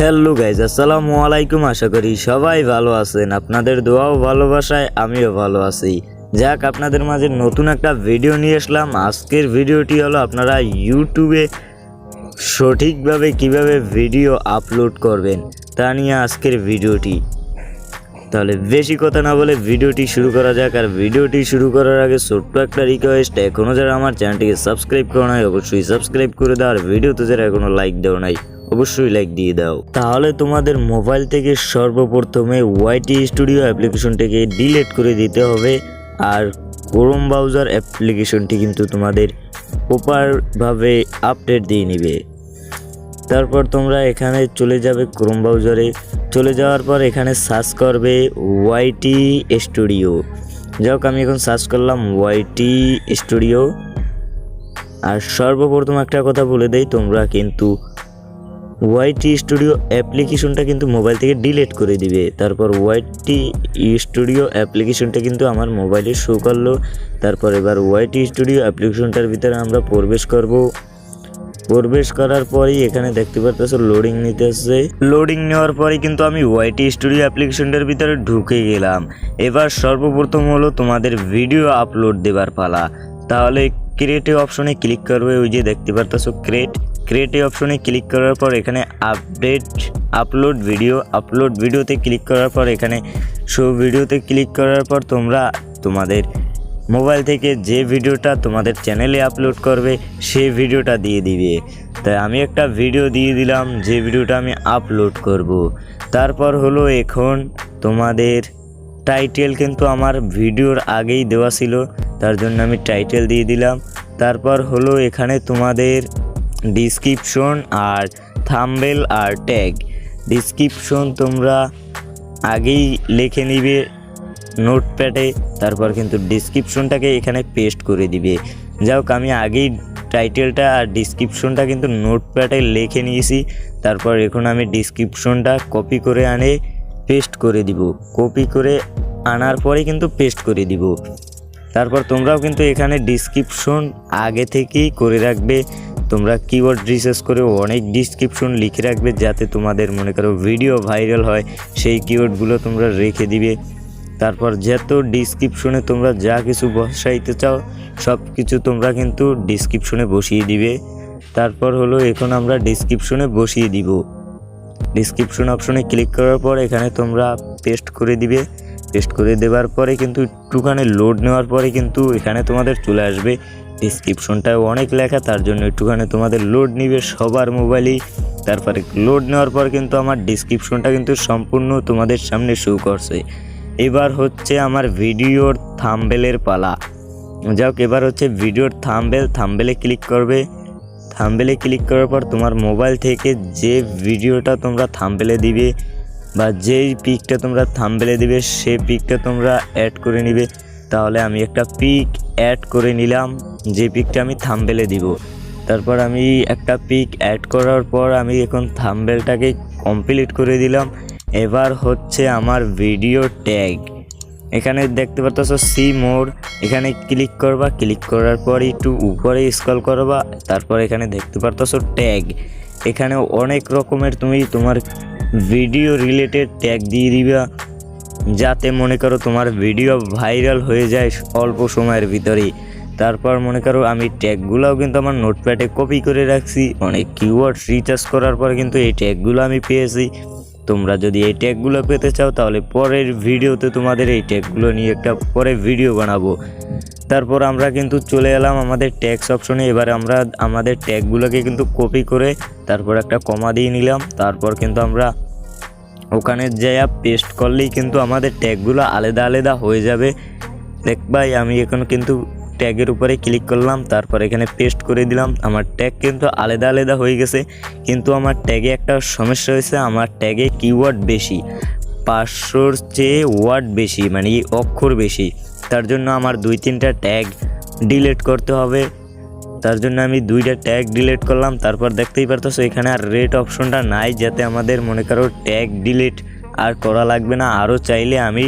Hello guys আসসালামু আলাইকুম আশা করি সবাই ভালো আছেন। আপনাদের দোয়াও ভালোবাসায়, আমিও ভালো আছি। যাক, আপনাদের মাঝে নতুন একটা ভিডিও নিয়ে আসলাম। আজকের ভিডিওটি হলো আপনারা ইউটিউবে সঠিকভাবে কীভাবে ভিডিও আপলোড করবেন, তা নিয়ে আজকের ভিডিওটি তাহলে বেশি কথা না বলে ভিডিওটি শুরু করা যাক। আর ভিডিওটি শুরু করার আগে ছোট্ট একটা রিকোয়েস্ট এখনও যারা আমার চ্যানেলটিকে সাবস্ক্রাইব করো নাই, অবশ্যই সাবস্ক্রাইব করে দাও। আর ভিডিওতে যারা এখনও লাইক দেওয়া নাই অবশ্যই লাইক দিয়ে দাও। তাহলে তোমাদের মোবাইল থেকে সর্বপ্রথমে ওয়াইটি স্টুডিও অ্যাপ্লিকেশনটিকে ডিলিট করে দিতে হবে। আর ক্রোম ব্রাউজার অ্যাপ্লিকেশনটি কিন্তু তোমাদের প্রপারভাবে আপডেট দিয়ে নিবে। তারপর তোমরা এখানে চলে যাবে ক্রোম ব্রাউজারে চলে যাওয়ার পর এখানে সার্চ করবে ওয়াইটি স্টুডিও যাক আমি এখন সার্চ করলাম ওয়াইটি স্টুডিও আর সর্বপ্রথম একটা কথা বলে দেই, তোমরা কিন্তু ওয়াইটি স্টুডিও অ্যাপ্লিকেশনটা কিন্তু মোবাইল থেকে ডিলিট করে দিবে। তারপর ওয়াইটি স্টুডিও অ্যাপ্লিকেশনটা কিন্তু আমার মোবাইলে শো করল। তারপর এবার ওয়াইটি স্টুডিও অ্যাপ্লিকেশনটার ভিতরে আমরা প্রবেশ করব। প্রবেশ করার পরেই এখানে দেখতে পারতেছো লোডিং নিতে আসছে লোডিং নেওয়ার পরে কিন্তু আমি ওয়াইটি স্টুডিও অ্যাপ্লিকেশনটার ভিতরে ঢুকে গেলাম। এবার সর্বপ্রথম হলো তোমাদের ভিডিও আপলোড দেবার পালা। তাহলে ক্রিয়েটিভ অপশনে ক্লিক করবে, ওই যে দেখতে পারতেছো ক্রিয়েট ক্রিয়েটিভ অপশনে ক্লিক করার পর এখানে আপডেট আপলোড ভিডিও আপলোড ভিডিওতে ক্লিক করার পর এখানে শো ভিডিওতে ক্লিক করার পর তোমরা তোমাদের মোবাইল থেকে যে ভিডিওটা তোমাদের চ্যানেলে আপলোড করবে, সেই ভিডিওটা দিয়ে দিবে। তাই আমি একটা ভিডিও দিয়ে দিলাম, যে ভিডিওটা আমি আপলোড করব। তারপর হলো এখন তোমাদের টাইটেল কিন্তু আমার ভিডিওর আগেই দেওয়া ছিল, তার জন্য আমি টাইটেল দিয়ে দিলাম। তারপর হলো এখানে তোমাদের ডিসক্রিপশন আর থাম্বেল আর ট্যাগ ডিসক্রিপশন তোমরা আগেই লিখে নিবে নোটপ্যাডে তারপর কিন্তু ডিসক্রিপশনটাকে এখানে পেস্ট করে দিবে। যাই আমি আগেই টাইটেলটা আর ডিসক্রিপশনটা কিন্তু নোটপ্যাডে লিখে নিয়েছি, তারপর এখন আমি ডিসক্রিপশনটা কপি করে আনে পেস্ট করে দিব। কপি করে আনার পরে কিন্তু পেস্ট করে দিব। তারপর তোমরাও কিন্তু এখানে ডিসক্রিপশন আগে থেকেই করে রাখবে। তোমরা কিবোর্ড রিসার্চ করে অনেক ডিসক্রিপশন লিখে রাখবে যাতে তোমাদের মনে করো ভিডিও ভাইরাল হয়, সেই কিওয়ার্ডগুলো তোমরা রেখে দিবে। তারপর যত ডিসক্রিপশনে তোমরা যা কিছু বসাইতে চাও সব কিছু তোমরা কিন্তু ডিসক্রিপশনে বসিয়ে দিবে। তারপর হলো এখন আমরা ডিসক্রিপশনে বসিয়ে দিব। ডিসক্রিপশন অপশনে ক্লিক করার পর এখানে তোমরা পেস্ট করে দিবে। পেস্ট করে দেওয়ার পরে কিন্তু একটুখানি লোড নেওয়ার পরে কিন্তু এখানে তোমাদের চলে আসবে। ডিসক্রিপশনটাও অনেক লেখা, তার জন্য একটুখানি তোমাদের লোড নিবে সবার মোবাইলেই তারপরে লোড নেওয়ার পর কিন্তু আমার ডিসক্রিপশনটা কিন্তু সম্পূর্ণ তোমাদের সামনে শো করছে। এবার হচ্ছে আমার ভিডিওর থাম্বেলের পালা। যাক, এবার হচ্ছে ভিডিওর থাম্বেল থাম্বেলে ক্লিক করবে। থাম্বেলে ক্লিক করার পর তোমার মোবাইল থেকে যে ভিডিওটা তোমরা থাম্বেলে দিবে বা যেই পিকটা তোমরা থাম্বেলে দিবে, সে পিকটা তোমরা অ্যাড করে নিবে। তাহলে আমি একটা পিক অ্যাড করে নিলাম, যে পিকটা আমি থাম্বেলে দিব। তারপর আমি একটা পিক অ্যাড করার পর আমি এখন থাম্বেলটাকে কমপ্লিট করে দিলাম। এবার হচ্ছে আমার ভিডিও ট্যাগ এখানে দেখতে পারতেছো সি মোড এখানে ক্লিক করবা ক্লিক করার পর একটু উপরে স্ক্রল করবা, তারপর এখানে দেখতে পারতেছো ট্যাগ এখানে অনেক রকমের তুমি তোমার ভিডিও রিলেটেড ট্যাগ দিয়ে দিবা। যাতে মনে করো তোমার ভিডিও ভাইরাল হয়ে যায় অল্প সময়ের ভিতরেই তারপর মনে করো আমি ট্যাগগুলোও কিন্তু আমার নোটপ্যাডে কপি করে রাখছি। অনেক কিওয়ার্ড রিচার্জ করার পর কিন্তু এই ট্যাগগুলো আমি পেয়েছি। তোমরা যদি এই ট্যাগগুলো পেতে চাও তাহলে পরের ভিডিওতে তোমাদের এই ট্যাগগুলো নিয়ে একটা পরে ভিডিও বানাবো। তারপর আমরা কিন্তু চলে এলাম আমাদের ট্যাক্স অপশনে এবার আমরা আমাদের ট্যাগগুলোকে কিন্তু কপি করে তারপর একটা কমা দিয়ে নিলাম। তারপর কিন্তু আমরা ওখানে যাইয়া পেস্ট করলেই কিন্তু আমাদের ট্যাগগুলো আলাদা আলাদা হয়ে যাবে। দেখবাই আমি এখন কিন্তু ট্যাগের উপরে ক্লিক করলাম, তারপর এখানে পেস্ট করে দিলাম। আমার ট্যাগ কিন্তু আলাদা আলাদা হয়ে গেছে, কিন্তু আমার ট্যাগে একটা সমস্যা হয়েছে, আমার ট্যাগে কিওয়ার্ড বেশি, পাঁচশোর চেয়ে ওয়ার্ড বেশি মানে অক্ষর বেশি। তার জন্য আমার দুই তিনটা ট্যাগ ডিলিট করতে হবে। তার জন্য আমি দুইটা ট্যাগ ডিলিট করলাম, তারপর দেখতেই পারতেছো এখানে আর রেট অপশনটা নাই, যাতে আমাদের মনে করো ট্যাগ ডিলিট আর করা লাগবে না, আরও চাইলে আমি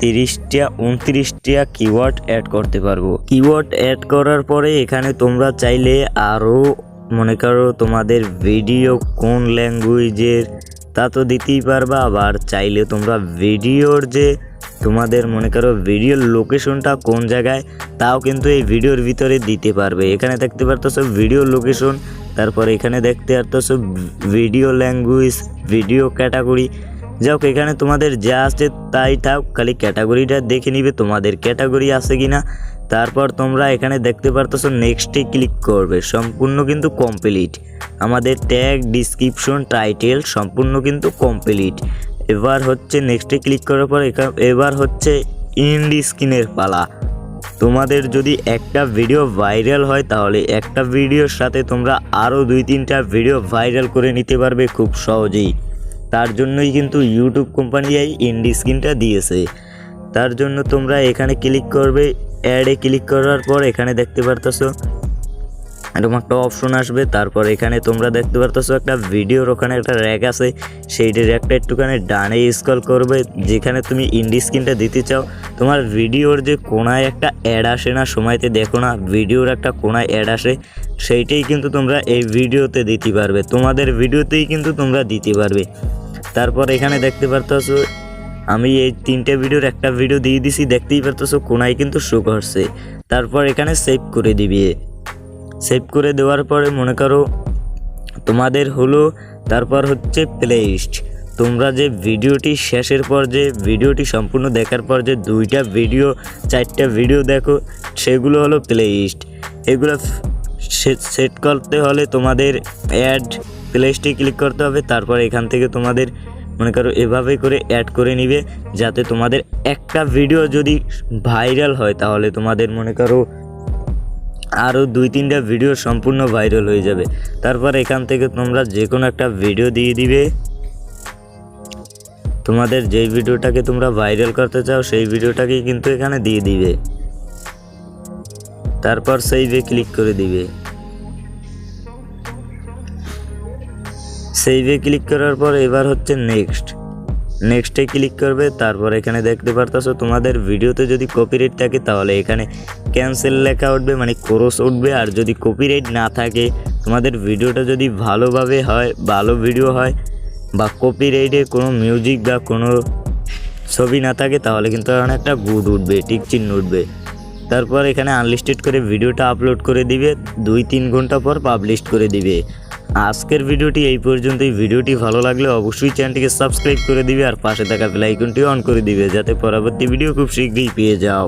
তিরিশটা, উনত্রিশটা কিওয়ার্ড অ্যাড করতে পারব। কিওয়ার্ড অ্যাড করার পরে এখানে তোমরা চাইলে আরও মনে করো তোমাদের ভিডিও কোন ল্যাঙ্গুয়েজের তা তো দিতেই পারবা, আবার চাইলে তোমরা ভিডিওর যে তোমাদের মনে করো ভিডিওর লোকেশনটা কোন জায়গায়, তাও কিন্তু এই ভিডিওর ভিতরে দিতে পারবে। এখানে দেখতে পারতেছো ভিডিও লোকেশন তারপর এখানে দেখতে পারতেছো ভিডিও ল্যাঙ্গুয়েজ ভিডিও ক্যাটাগরি যাক এখানে তোমাদের যা আছে তাই থাক, খালি ক্যাটাগরিটা দেখে নিবে তোমাদের ক্যাটাগরি আছে কিনা। তারপর তোমরা এখানে দেখতে পারতেছো নেক্সটে ক্লিক করবে, সম্পূর্ণ কিন্তু কমপ্লিট আমাদের ট্যাগ ডিসক্রিপশন টাইটেল সম্পূর্ণ কিন্তু কমপ্লিট এবার হচ্ছে নেক্সটে ক্লিক করার পর এবার হচ্ছে ইন্ডি স্ক্রিনের পালা। তোমাদের যদি একটা ভিডিও ভাইরাল হয়, তাহলে একটা ভিডিওর সাথে তোমরা আরও দুই তিনটা ভিডিও ভাইরাল করে নিতে পারবে খুব সহজেই। তার জন্যই কিন্তু ইউটিউব কোম্পানি এই ইন্ডি স্ক্রিনটা দিয়েছে। তার জন্য তোমরা এখানে ক্লিক করবে অ্যাডে ক্লিক করার পর এখানে দেখতে পারতেছো এরকম একটা অপশন আসবে। তারপর এখানে তোমরা দেখতে পারতেছো একটা ভিডিওর ওখানে একটা র্যাক আছে। সেই র্যাকটা একটুখানি ডানে স্ক্রল করবে। যেখানে তুমি ইন্ডি স্ক্রিনটা দিতে চাও। তোমার ভিডিওর যে কোনায় একটা অ্যাড আসে না, সময়তে দেখো না ভিডিওর একটা কোনায় অ্যাড আসে, সেইটাই কিন্তু তোমরা এই ভিডিওতে দিতে পারবে। তোমাদের ভিডিওতেই কিন্তু তোমরা দিতে পারবে। তারপর এখানে দেখতে পারতেছো, আমি এই তিনটে ভিডিওর একটা ভিডিও দিয়ে দিছি। দেখতেই পারতেছো কোনায় কিন্তু শো করছে। তারপর এখানে সেভ করে দিবি। সেভ করে দেওয়ার পরে মনে করো তোমাদের হলো, তারপর হচ্ছে প্লেলিস্ট তোমরা যে ভিডিওটি শেষের পর যে ভিডিওটি সম্পূর্ণ দেখার পর যে দুইটা ভিডিও চারটা ভিডিও দেখো, সেগুলো হলো প্লেলিস্ট এগুলো সেট করতে হলে তোমাদের অ্যাড প্লেলিস্টে ক্লিক করতে হবে, তারপর এখান থেকে তোমাদের মনে করো এভাবে করে অ্যাড করে নিবে, যাতে তোমাদের একটা ভিডিও যদি ভাইরাল হয়, তাহলে তোমাদের মনে করো আরও দুই তিনটা ভিডিও সম্পূর্ণ ভাইরাল হয়ে যাবে। তারপর এখান থেকে তোমরা যে কোনো একটা ভিডিও দিয়ে দিবে। তোমাদের যেই ভিডিওটাকে তোমরা ভাইরাল করতে চাও, সেই ভিডিওটাকেই কিন্তু এখানে দিয়ে দিবে। তারপর সেইভে ক্লিক করে দিবে। সেইভে ক্লিক করার পর এবার হচ্ছে নেক্সট নেক্সটে ক্লিক করবে, তারপর এখানে দেখতে পারতাছো তোমাদের ভিডিওতে যদি কপিরাইট থাকে, তাহলে এখানে ক্যান্সেল লেখা উঠবে মানে ক্রস উঠবে। আর যদি কপিরাইট না থাকে, তোমাদের ভিডিওটা যদি ভালোভাবে হয়, ভালো ভিডিও হয়, বা কপিরাইটে কোনো মিউজিক বা কোনো ছবি না থাকে, তাহলে কিন্তু একটা গুড উঠবে টিক চিহ্ন উঠবে। তারপর এখানে আনলিস্টেড করে ভিডিওটা আপলোড করে দিবে, দুই তিন ঘণ্টা পর পাবলিশ করে দিবে। আজকের ভিডিওটি এই পর্যন্তই। ভিডিওটি ভালো লাগলে অবশ্যই চ্যানেলটিকে সাবস্ক্রাইব করে দিবে, আর পাশে থাকা বেল অন করে দিবে, যাতে পরবর্তী ভিডিও খুব শীঘ্রই পেয়ে যাও।